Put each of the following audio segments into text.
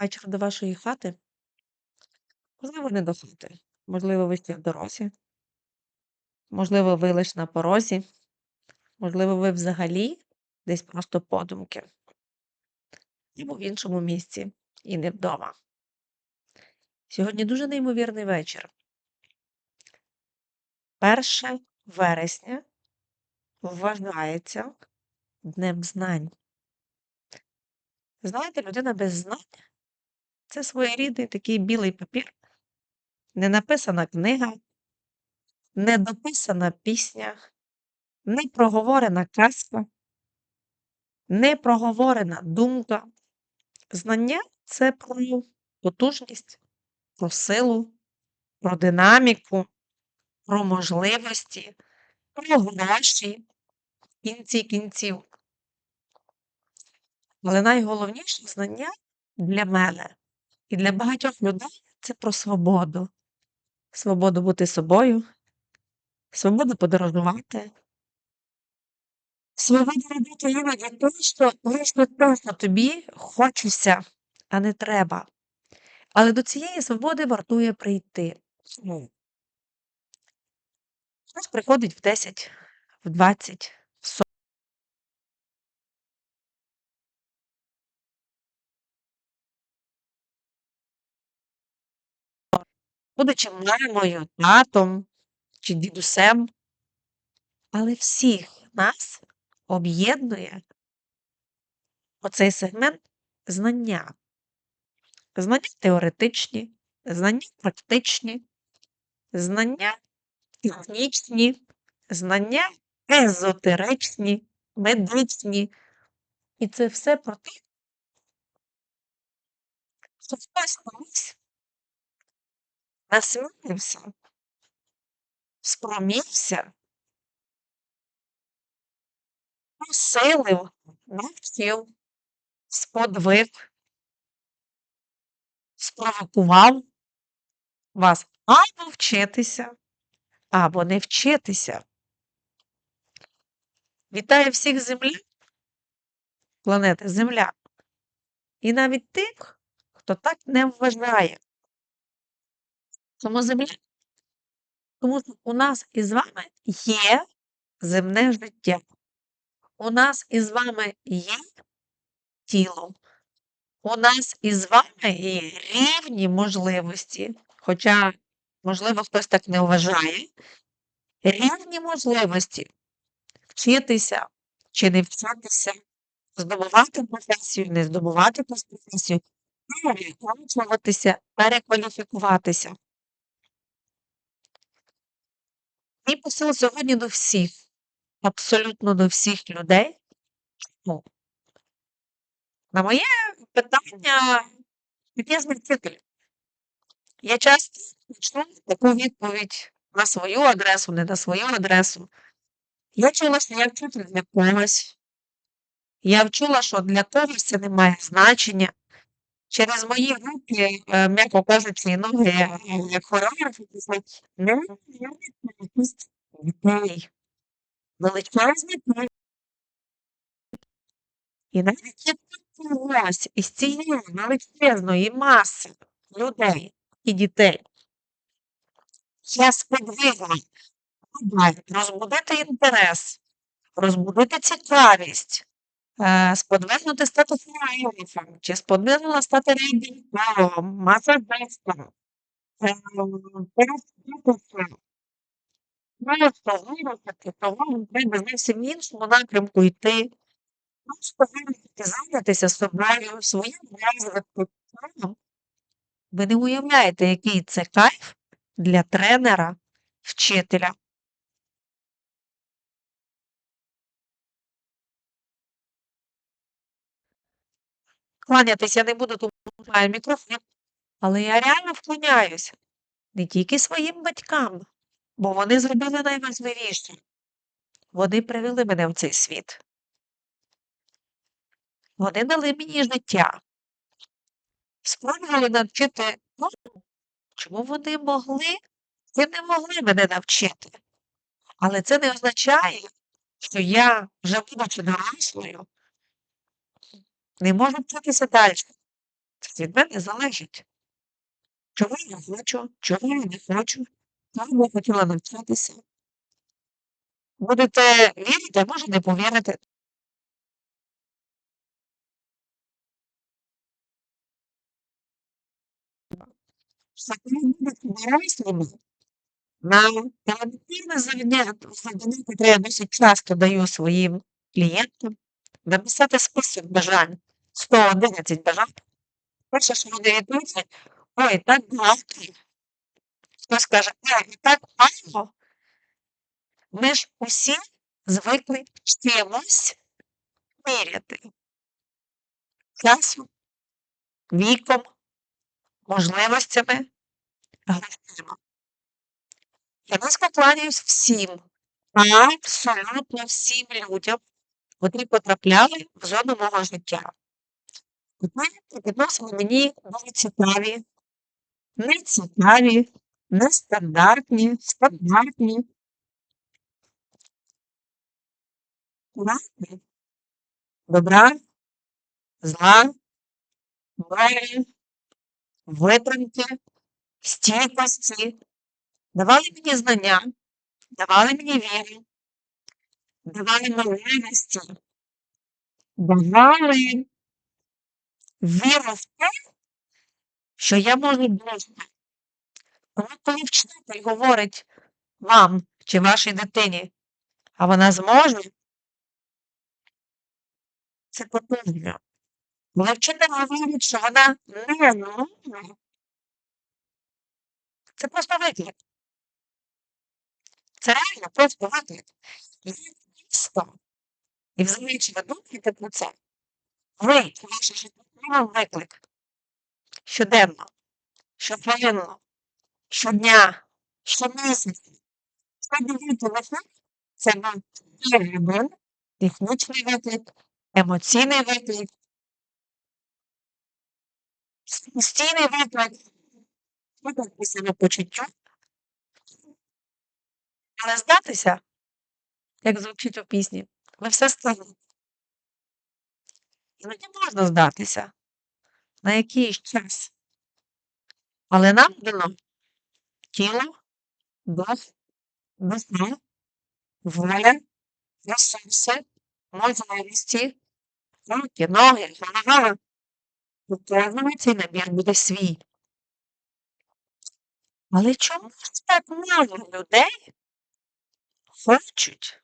Вечір до вашої хати? Можливо, не до хати. Можливо, ви ще в дорозі. Можливо, ви лиш на порозі. Можливо, ви взагалі десь просто подумки. Або в іншому місці і не вдома. Сьогодні дуже неймовірний вечір. 1 вересня вважається Днем знань. Знаєте, людина без знань це своєрідний такий білий папір, не написана книга, не дописана пісня, не проговорена казка, не проговорена думка. Знання це про потужність, про силу, про динаміку, про можливості, про гроші в кінці кінців. Але найголовніше знання для мене і для багатьох людей це про свободу. Свободу бути собою, свободу подорожувати, свободу робити іноді те, що лише просто тобі хочеться, а не треба. Але до цієї свободи вартує прийти. Хтось приходить в 10, в 20, Будучи мамою, татом чи дідусем, але всіх нас об'єднує оцей сегмент знання. Знання теоретичні, знання практичні, знання технічні, знання езотеричні, медичні. І це все про те, що хтось колись насмілився, спромігся, посилив, навчив, сподвиг, спровокував вас або вчитися, або не вчитися. Вітаю всіх землі, планети Земля, і навіть тих, хто так не вважає. Тому Земля, тому що у нас із вами є земне життя. У нас із вами є тіло. У нас із вами є рівні можливості, хоча, можливо, хтось так не вважає, рівні можливості вчитися чи не вчитися, здобувати професію, не здобувати професію, перекваліфікуватися, перекваліфікуватися. Мій посил сьогодні до всіх, абсолютно до всіх людей. Ну, на моє питання, я ж вчитель. Я часто чула таку відповідь на свою адресу, не на свою адресу. Я чула, що я вчитель для когось. Я вчула, що для когось це не має значення. Через мої руки, е, м'яко кажучи, ноги, хореограф, не якість дітей. Величезні дітей. І навіть як когось із цієї величезної маси людей і дітей я сподвигла розбудити інтерес, розбудити цікавість, сподвигнути стати хореографом, чи сподвигнула стати реабілітологом, масажистом, е, перестатися, просто виростити, того треба зовсім іншому напрямку йти. Просто виростити, зайнятися собою, своїм розвитком. Ви не уявляєте, який це кайф для тренера, вчителя. Кланятись я не буду, тому маю мікрофон, але я реально вклоняюся не тільки своїм батькам, бо вони зробили найважливіше. Вони привели мене в цей світ. Вони дали мені життя. Спробували навчити тому, чому вони могли і не могли мене навчити. Але це не означає, що я, вже будучи дорослою, не можу вчитися далі. Це від мене залежить. Чого я хочу, чого я не хочу, чого я хотіла навчатися. Будете вірити, а може не повірити. Що коли на елементарне завдання, завдання, котре я досить часто даю своїм клієнтам, написати список бажань, 111 бажань. Перше, що вони відповідять, ой, так багато. Хтось каже, ой, так мало. Ми ж усі звикли чимось міряти. Часом, віком, можливостями, грошима. Я низько кланяюсь всім, абсолютно всім людям, котрі потрапляли в зону мого життя. Питання відносини мені дуже цікаві, нецікаві, нестандартні, стандартні. Правди, добра, зла, волі, витримки, стійкості, давали мені знання, давали мені віру, давали можливості, давали віру в те, що я можу. Тому коли вчитель говорить вам чи вашій дитині, а вона зможе, це потужно. Коли вчитель говорить, що вона не може, це просто виклик. Це реально просто виклик. І це просто. І взагалі, чи ви думаєте про це? Ви, ваше життя, виклик. Щоденно, щохвилинно, щодня, щомісяця. Це дивіться виклик, це вам один технічний виклик, емоційний виклик, самостійний виклик, виклик по самопочуттю. Але здатися, як звучить у пісні, ви все стигнете. Іноді можна здатися на якийсь час. Але нам дано тіло, дух, душа, воля, ресурси, можливості, руки, ноги, голова. У кожного цей набір буде свій. Але чому ж так мало людей хочуть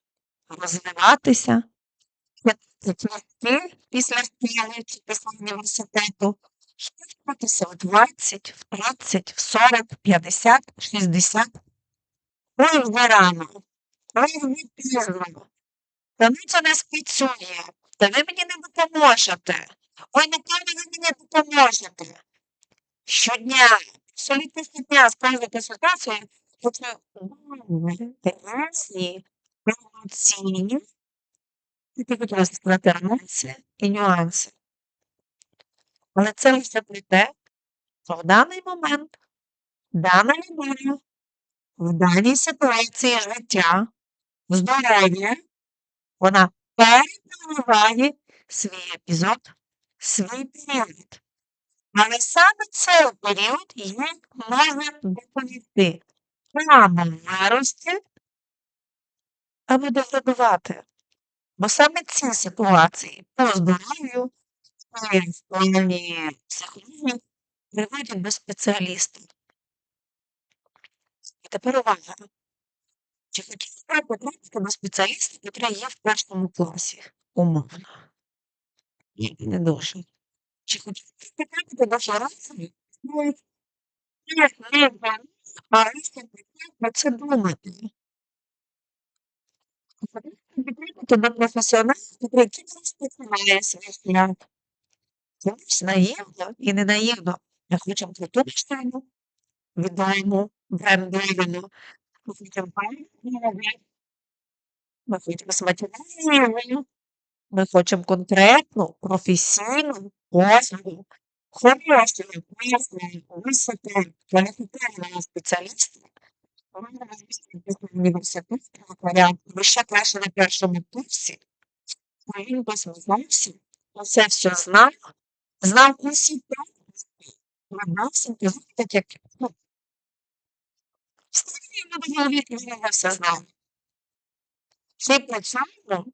розвиватися, квитки після школи чи після університету, вчитися в 20, в 30, в 40, 50, 60. Ой, вже рано, ой, вже пізно. Та ну це не спрацює, та ви мені не допоможете. Ой, напевно, ви мені допоможете. Щодня, абсолютно щодня з кожної консультації хочу різні емоційні, я хотіла сказати емоції і нюанси. Але це лише про те, що в даний момент дана людина в даній ситуації життя, здоров'я, вона переживає свій епізод, свій період. Але саме цей період їй можна допомогти або вирости, або деградувати. Бо саме ці ситуації по здоров'ю і в плані психології приводять до спеціаліста. І тепер увага. Чи хотіли ви потрапити до спеціаліста, який є в першому класі? Умовно. Ні, не дуже. Чи хотіли ви потрапити до флоренції? Ну, ні, не вам, а це думати. Потрапити до професіонала, який тільки розпочинає свій шлях. Чомусь наївно і не наївно. Ми хочемо круту штану, відому, брендовану. Ми хочемо пам'ятну, ми хочемо смачну, ми хочемо конкретну, професійну послугу, хорошого, класного, високо кваліфікованого спеціаліста. Університет варіант, ви ще краще на першому курсі, а він посміхався, усе все знав, знав усі Малесеньке, так як, ну Вставили йому до голови, і він вже все знав. Й при цьому,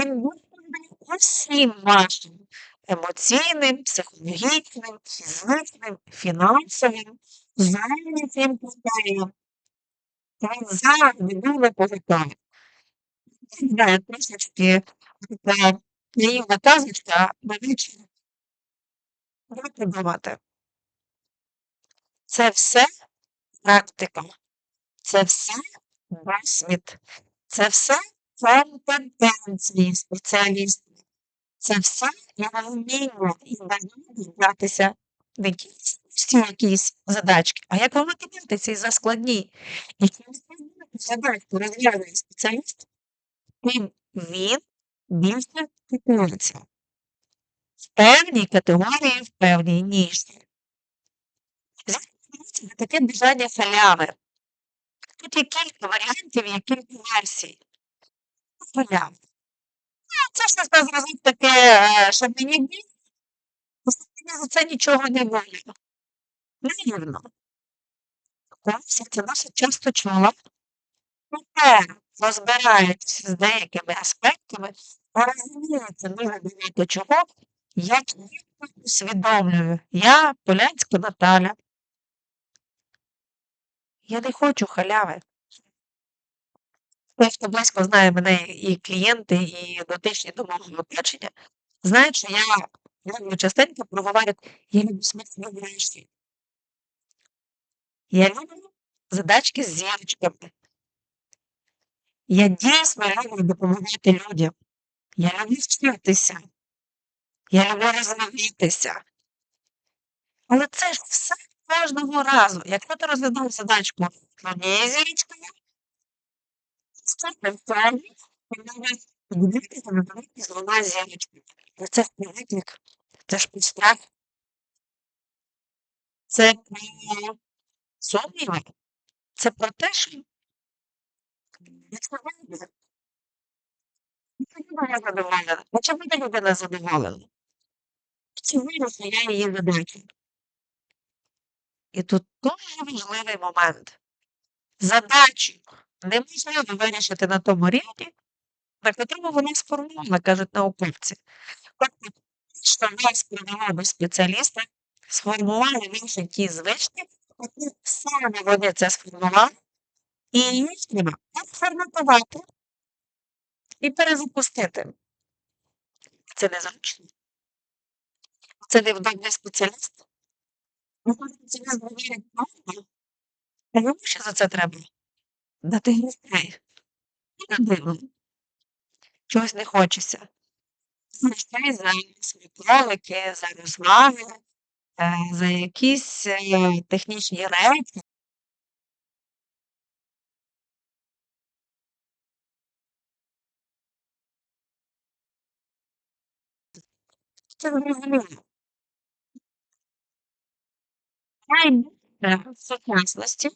він був усім вашим емоційним, психологічним, фізичним, фінансовим, зовнішнім критеріям. Він завжди був непоготовий. Знаю, трошечки така наївна казочка, навіщо Давайте думати. Це все практика, це все досвід, це все компетенції спеціалістів, це все його вміння і бажання братися всі якісь задачки, а як виконати ці заскладні. Якщо ви складну задачку розв'язує спеціаліст, тим він більше цитується. В певній категорії, в певній ніші. Звідси таке бажання халяви. Тут є кілька варіантів, є кілька версій. Халява. Це ж не зразу таке, е, щоб мені бі, мені за це нічого не вигідно. Наївно. Ось, це досить часто чула. Проте, розбираючись з деякими аспектами, розуміється дуже багато чого, я усвідомлюю. Я, Полянська Наталя, я не хочу халяви. Той, хто близько знає мене і клієнти, і дотичні до мого оточення, знають, що я люблю частенько проговорити, я люблю смерть врешті. Я люблю задачки з зірочками. Я дійсно люблю допомагати людям. Я люблю вчитися. Я люблю розвиватися. Але це ж все кожного разу. Якщо ти розглядав задачку однією зірочкою, це навчання, ти можеш подивитися на з двома зірочками. Це виклик, це ж страх. Це про сумніви. Це про те, що вийде, чому задоволена? А чому буде людина задоволена? Чи виросла я її задачу? І тут дуже важливий момент. Задачу неможливо вирішити на тому рівні, на котрому вона сформована, кажуть науковці. Вас привело до спеціаліста, сформували ваші ті звички, які саме вони це сформували, і їх треба відформатувати і перезапустити. Це незручно. Це невдобний спеціаліст. Можливо, спеціаліст говорить правду, а йому ще за це треба дати. І не дивно. Чогось не хочеться. Грошей за смаколики, за розваги, е, за якісь е, технічні речі. Це зрозуміло. Найбільше сучасності,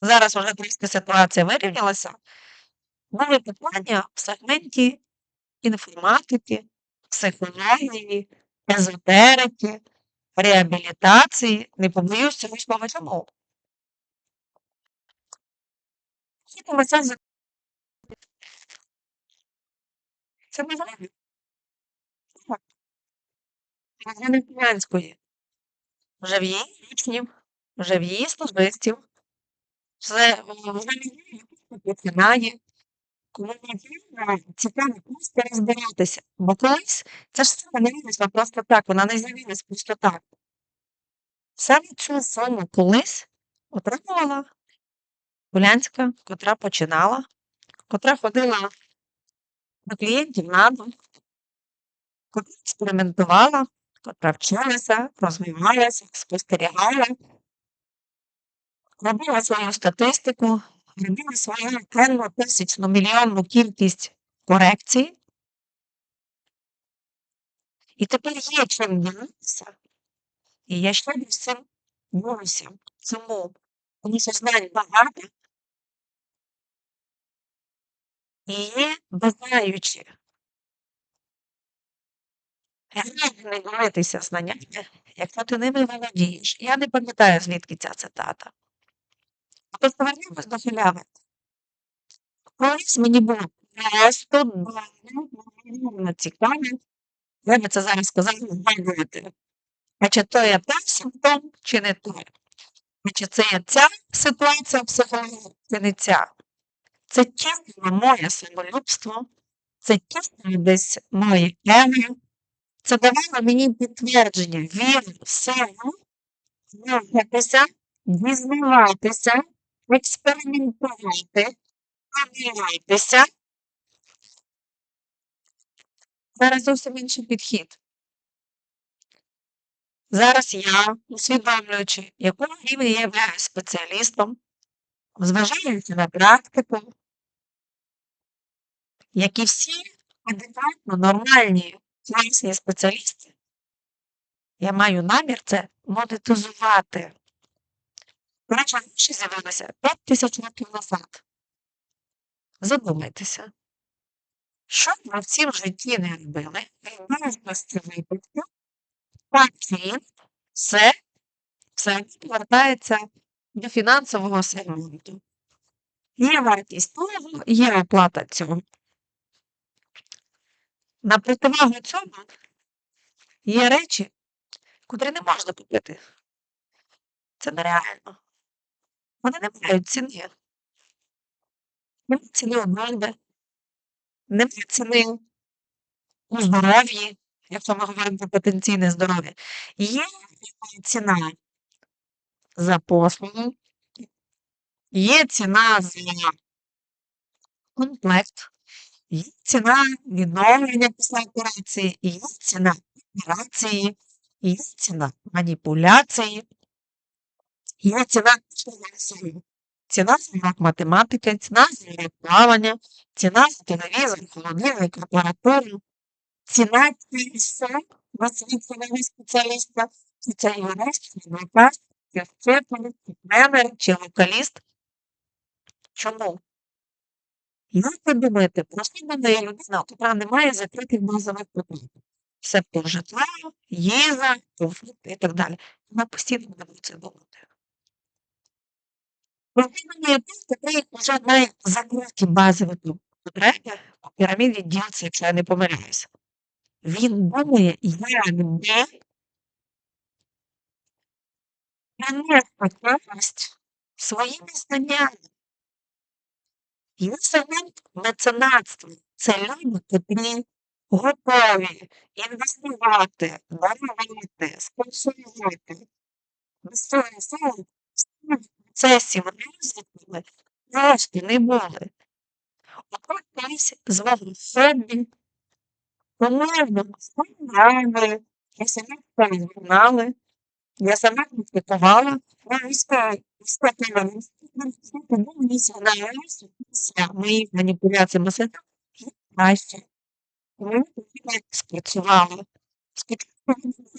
зараз уже трішки ситуація вирівнялася, були питання в сегменті інформатики, психології, езотерики, реабілітації, не побоюсь цього слова чому. Це можливо. Так. Розгляни Вже в її учнів, вже в її службистів, е, вже її починає, коли можливо цікаво просто розбиратися. Бо колись це ж саме не вийшло просто так, вона не з'явилась просто так. Саме цю суму колись отримувала Полянська, котра починала, котра ходила до клієнтів на дом, котра експериментувала, котра вчилася, розвивалася, спостерігала, робила свою статистику, робила свою енну тисячну мільйонну кількість корекцій. І тепер є чим ділитися. І я ще з цим борюся. Чому? Тому що знань багато. І є бажаючі. Реально ділитися знаннями якщо ти ними володієш. Я не пам'ятаю, звідки ця цитата. Тож повернемось до халяви. Колись мені було просто дуже цікаво, я би це зараз сказала, згадувати. А чи то є той симптом, чи не той? Чи це є ця ситуація психології, чи не ця? Це тісно моє самолюбство, це тісно десь моє его, це давало мені підтвердження віри в силу, рухатися, дізнаватися, експериментувати, помилятися. Зараз зовсім інший підхід. Зараз я, усвідомлюючи, якого рівня я являюсь спеціалістом, зважаючи на практику, як і всі адекватно нормальні класні спеціалісти, я маю намір це монетизувати. Речі, гроші з'явилися 5 тисяч років назад. Задумайтеся, що ви в цім житті не робили, більшості випадків пацієнт все, все повертається до фінансового сегменту. Є вартість того, є оплата цього. На противагу цьому є речі, котрі не можна купити. Це нереально. Вони не мають ціни. Немає ціни у бомби, немає ціни у здоров'ї, якщо ми говоримо про потенційне здоров'я. Є ціна за послугу, є ціна за комплект, є ціна відновлення після операції, є ціна операції, є ціна маніпуляції, є ціна всього. ціна за урок математики, ціна за урок плавання, ціна за телевізор, холодильник, апаратуру, ціна все на світлового спеціаліста, чи це юрист, чи адвокат, чи вчитель, чи тренер, чи вокаліст. Чому? Як ви думаєте, просто є людина, яка не має закритих базових потреб. Все по житло, їжа, комфорт і так далі. Вона постійно буде про це думати. Проблема є тим, вже має закриті базові потреби у піраміді ділці, якщо я не помиляюся. Він думає, як де принести користь своїми знаннями. Є сегмент меценатства. Це люди, котрі готові інвестувати, дарувати, спонсорувати. Всього процесів розвитку просто не були. От колись з мого хобі По-моєму, я сама перегнали, я сама критикувала, я військовий мені згадалося після моїх маніпуляцій мислення краще. Мені не спрацювало. Спочатку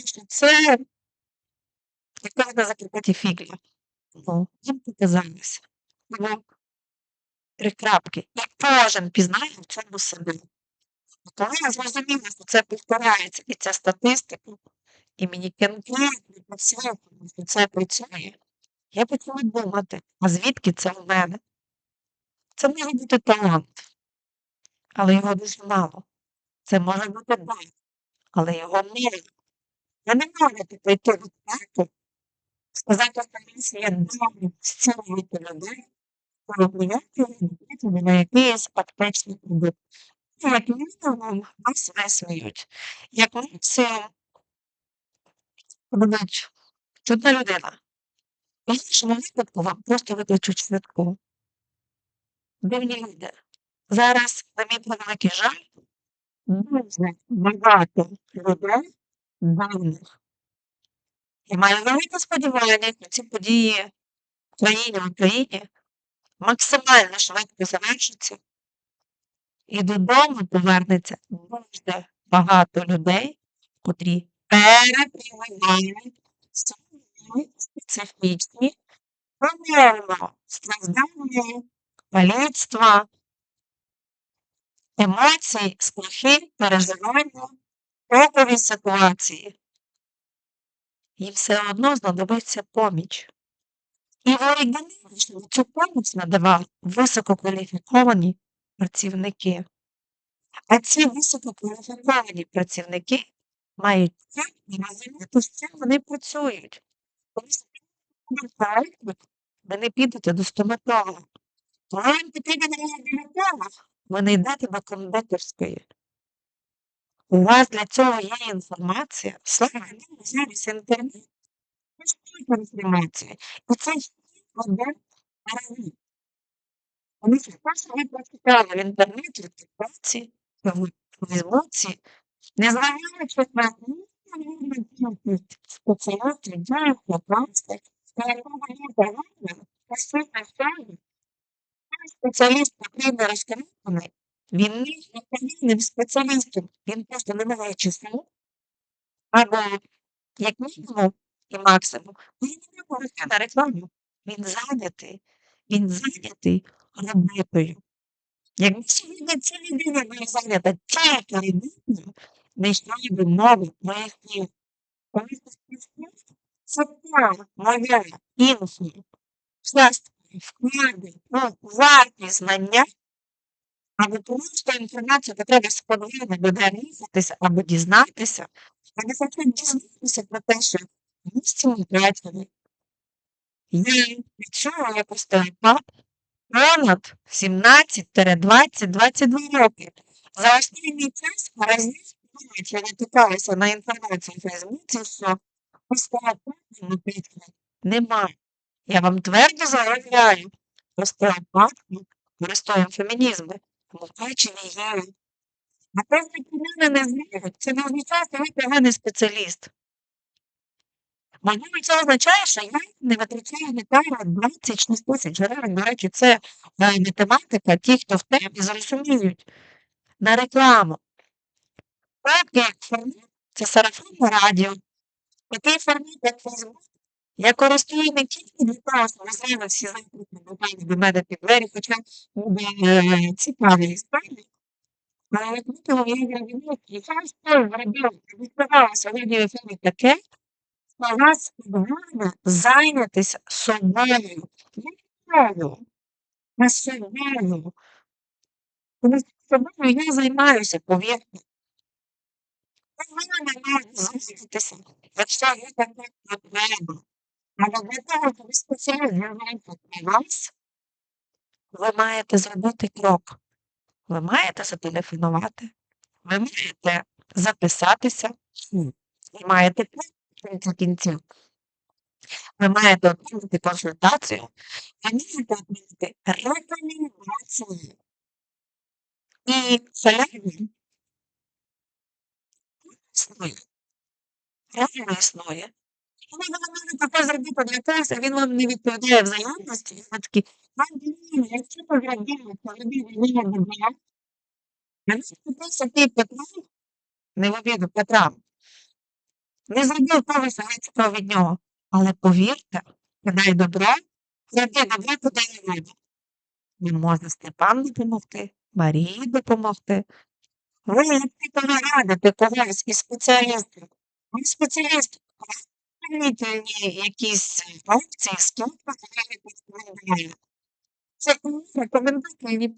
що це як на закріпаті фігля. Ну, їм показалося. Ну, три крапки. І кожен пізнає в цьому себе. Коли я зрозуміла, що це повторяється, і ця статистика, і мені конкретно підсвітило, що це працює, я почала думати, а звідки це в мене? Це може бути талант, але його дуже мало. Це може бути дар, але його мало. Ви не можете прийти парку, сказати, що я добре зцілювати людей, ніякі на якийсь фактичний продукт. Як мінімум вас висміють. Як максимум будуть чудна людина. В іншому випадку вам просто викличуть швидку. Дивні люди. Зараз, на мій превеликий жаль, дуже багато людей дивних. І маю велике сподівання, що ці події в країні в Україні максимально швидко завершаться і додому повернеться дуже багато людей, котрі переприймають свої специфічні проблеми, страждання, каліцтва, емоції, страхи, переживання, топові ситуації. Їм все одно знадобиться поміч. І в оригіналі цю поміч надавали висококваліфіковані працівники. А ці висококваліфіковані працівники мають розуміти, з чим вони працюють. Ви не підете до стоматолога. Коли вам потрібен реабілітолог, ви не йдете до кондитерської. У вас для цього є інформація. Слава Богу, зараз інтернет. Ви ж. І це один паралель. Тому що перше ви прочитали в інтернеті, в тіктоці, в фейсбуці, не знайомичись на спеціалістів, діях, праці, на якого є програма, освітня сьогодні, спеціаліст потрібно розкриваний, він не є спеціалістом, він просто не має часу, або як мінімум і максимум, він не може на рекламу. Він зайнятий, він зайнятий роботою. Якби сьогодні ця людина була зайнята тільки роботою, не йшла би мова про їхні це та моя інфо, частки, вклади, ну, варті знання, або просто інформацію, яка сподвійно буде різатися або дізнатися, або хоча б дізнатися про те, що цим втратили. Я працюю як остеопат понад 17-20-22 роки. За останній час разів я натикалася на інформацію в Фейсбуці, що остеопатів, наприклад, немає. Я вам твердо заявляю, остеопатами користуємо фемінізми, мукачені є. А те, що мене не знають, це не означає, що ви поганий спеціаліст. Можливо, це означає, що я не витрачаю гектара 26 тисяч гривень. До речі, це математика, ті, хто в темі, зрозуміють на рекламу. Так, як формат, це сарафанне радіо. Такий формат, як Фейсбук, я користую не тільки для того, що ви знаєте всі до до мене під двері, хоча е, цікаві історії. Але як мінімум я зрозумів, і зараз теж зробив, відповідала сьогодні в ефірі таке, що вас підгорне зайнятися собою. Не собою, а собою. Тому що собою я займаюся, повірте. Ви мене можете займатися, якщо є така потреба. Але для того, щоб спеціаліст з'явився для вас, ви маєте зробити крок. Ви маєте зателефонувати, ви маєте записатися, ви маєте кінці кінців. Ви маєте отримати консультацію, ви маєте отримати рекомендації. І існує. Реально існує. Коли ви не можете таке зробити для когось, а він вам не відповідає взаємності, і ви такі, вам блін, якщо ви зробили, то людина не добра. А не спитався ти Петра, не в обіду Петра, не зробив того, що від нього. Але повірте, кидай добро, зроби добро, подай воду. Він може Степан допомогти, Марії допомогти. Ви як радите когось із спеціалістів. Ви спеціаліст, Дополнительні якісь опції, скидка, які рекомендує. Це рекомендательні.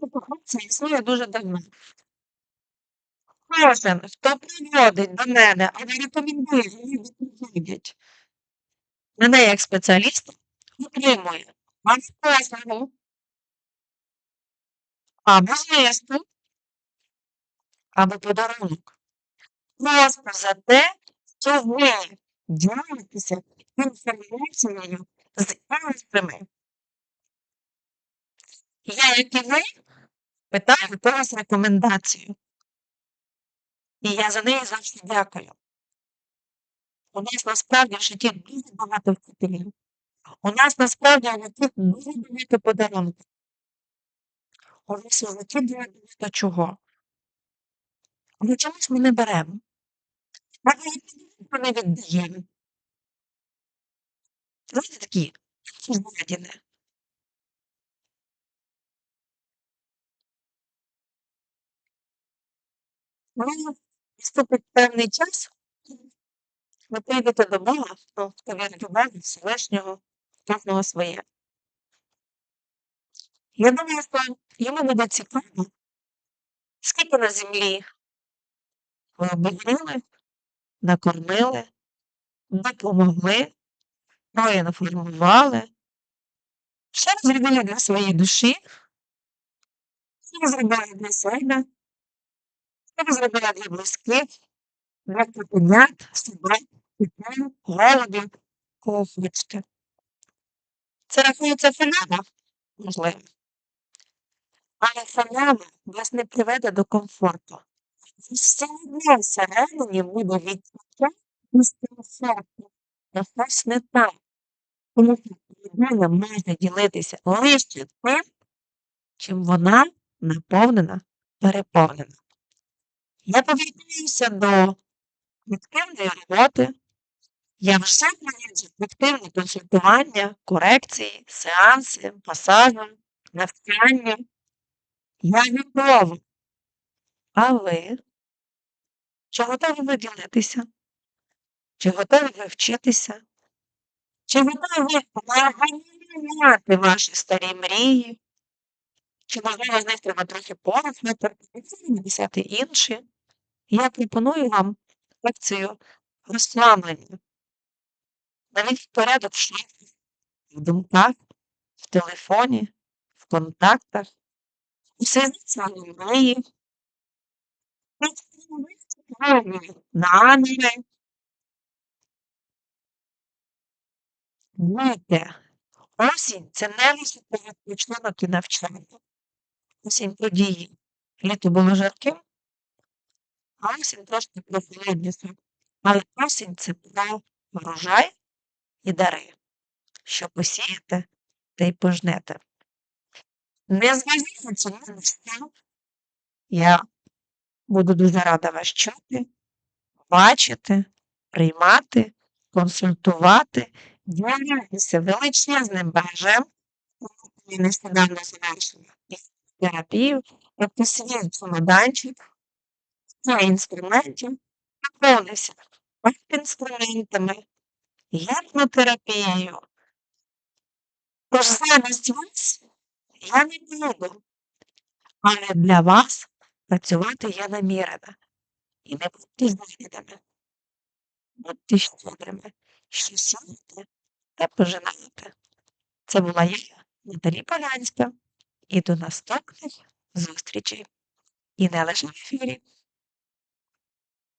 Така опція існує дуже давно. Кожен, хто приводить до мене або рекомендує, мені допомагають. Мене як спеціаліста отримує або послугу, або звістку, або подарунок. Просто за те, що ви ділитеся інформацією з іншими. Я, як і ви, питаю когось рекомендацію. І я за неї завжди дякую. У нас насправді в житті дуже багато вчителів. У нас насправді в житті дуже багато подарунків. У нас в житті дуже багато чого. Але чомусь ми не беремо. Або ми не віддаємо. Знаєте, такі жадіни. Коли наступить певний час, ви прийдете до Бога, то хто вірить у Бога, Всевишнього, кожного своє. Я думаю, що йому буде цікаво, скільки на землі ви обігріли, накормили, допомогли, проінформували, що зробили для своєї душі, що зробили для себе, що зробили для близьких, для котенят, собак, дітей, голубів, кого хочете. Це рахується філяна, можливо. Але філяна вас не приведе до комфорту. Все одно всередині буде відчуття дискомфорту. Та щось не так. Тому що людина може ділитися лише тим, чим вона наповнена, переповнена. Я повертаюся до активної роботи. Я вже проводжу активні консультування, корекції, сеанси, масажі, навчання. Я готова. А ви? Чи готові ви ділитися? Чи готові ви вчитися? Чи готові ви організувати ваші старі мрії? Чи можливо з них треба трохи порахувати, взяти інші? Я пропоную вам лекцію розслаблення. Навіть порядок в шляхах, в думках, в телефоні, в контактах, у соціальній мрії, наміри. Діти, осінь це не лише про відпочинок і навчання. Осінь події. Літо було жарким, а осінь трошки прохолодніше. Але осінь це про врожай і дари. Що посієте, те й пожнете. Незважаючи ні на що, я буду дуже рада вас чути, бачити, приймати, консультувати, ділитися величезним багажем, я нещодавно завершила терапію, тобто свій чемоданчик, свій інструментів, наповнився інструментами, гіпнотерапією. Тож замість вас я не буду, але для вас працювати я намірена. І не будьте знайденими. Будьте щедрими, що сіяти та пожинаєте. Це була я, Наталі Полянська, і до наступних зустрічей. І не лише в ефірі.